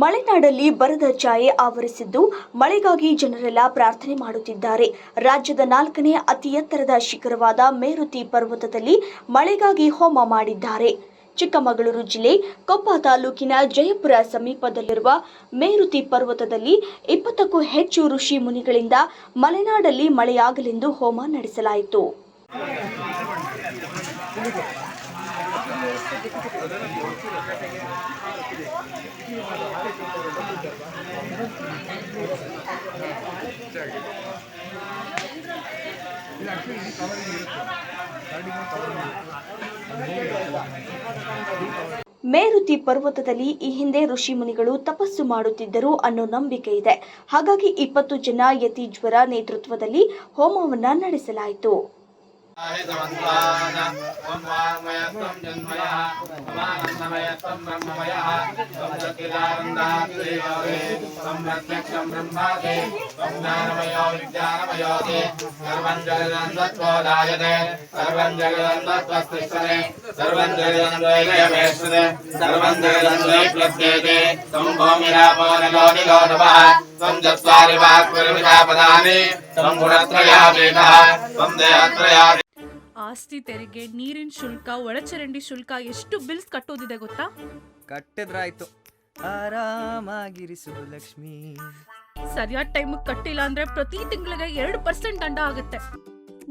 ಮಲೆನಾಡಲ್ಲಿ ಬರದ ಛಾಯೆ ಆವರಿಸಿದ್ದು ಮಳೆಗಾಗಿ ಜನರೆಲ್ಲ ಪ್ರಾರ್ಥನೆ ಮಾಡುತ್ತಿದ್ದಾರೆ. ರಾಜ್ಯದ ನಾಲ್ಕನೇ ಅತಿ ಎತ್ತರದ ಶಿಖರವಾದ ಮೇರುತಿ ಪರ್ವತದಲ್ಲಿ ಮಳೆಗಾಗಿ ಹೋಮ ಮಾಡಿದ್ದಾರೆ. ಚಿಕ್ಕಮಗಳೂರು ಜಿಲ್ಲೆ ಕೊಪ್ಪ ತಾಲೂಕಿನ ಜಯಪುರ ಸಮೀಪದಲ್ಲಿರುವ ಮೇರುತಿ ಪರ್ವತದಲ್ಲಿ ಇಪ್ಪತ್ತಕ್ಕೂ ಹೆಚ್ಚು ಋಷಿ ಮುನಿಗಳಿಂದ ಮಲೆನಾಡಲ್ಲಿ ಮಳೆಯಾಗಲೆಂದು ಹೋಮ ನಡೆಸಲಾಯಿತು. ಮೇರುತಿ ಪರ್ವತದಲ್ಲಿ ಈ ಹಿಂದೆ ಋಷಿ ಮುನಿಗಳು ತಪಸ್ಸು ಮಾಡುತ್ತಿದ್ದರು ಅನ್ನೋ ನಂಬಿಕೆ ಇದೆ. ಹಾಗಾಗಿ ಇಪ್ಪತ್ತು ಜನ ಯತಿ ಜ್ವರ ನೇತೃತ್ವದಲ್ಲಿ ಹೋಮವನ್ನ ನಡೆಸಲಾಯಿತು. वाङ्मयत्वं जन्मयः समानन्दमयत्वं ब्रह्ममयः त्वं सच्चिदानन्दात्रेयोगे त्वं प्रत्यक्षं ब्रह्मादे त्वं ज्ञानमयो विज्ञानमयोगे सर्वं जगदन्धत्वोदायते सर्वं जगदन्धत्वस्तिष्ठते सर्वं जगदन्वैकयमेष्टते सर्वं जगदन्वैप्लस्येते त्वं भूमिरापो नगोनिगोतपः त्वं चत्वारि वाक्परिमितापदानि त्वं गुणत्रयातीतः त्वं देहत्रया ಆಸ್ತಿ ತೆರಿಗೆ ನೀರಿನ ಶುಲ್ಕ ಒಳಚರಂಡಿ ಶುಲ್ಕ ಎಷ್ಟು ಬಿಲ್ಸ್ ಕಟ್ಟೋದಿದೆ ಗೊತ್ತಾ ಕಟ್ಟಿದ್ರಾಯ್ತು ಆರಾಮಾಗಿರಿಸು ಲಕ್ಷ್ಮಿ ಸರಿಯಾದ ಟೈಮಿಗೆ ಕಟ್ಟಿಲ್ಲ ಅಂದ್ರೆ ಪ್ರತಿ ತಿಂಗಳಿಗೆ ಎರಡು ಪರ್ಸೆಂಟ್ ದಂಡ ಆಗುತ್ತೆ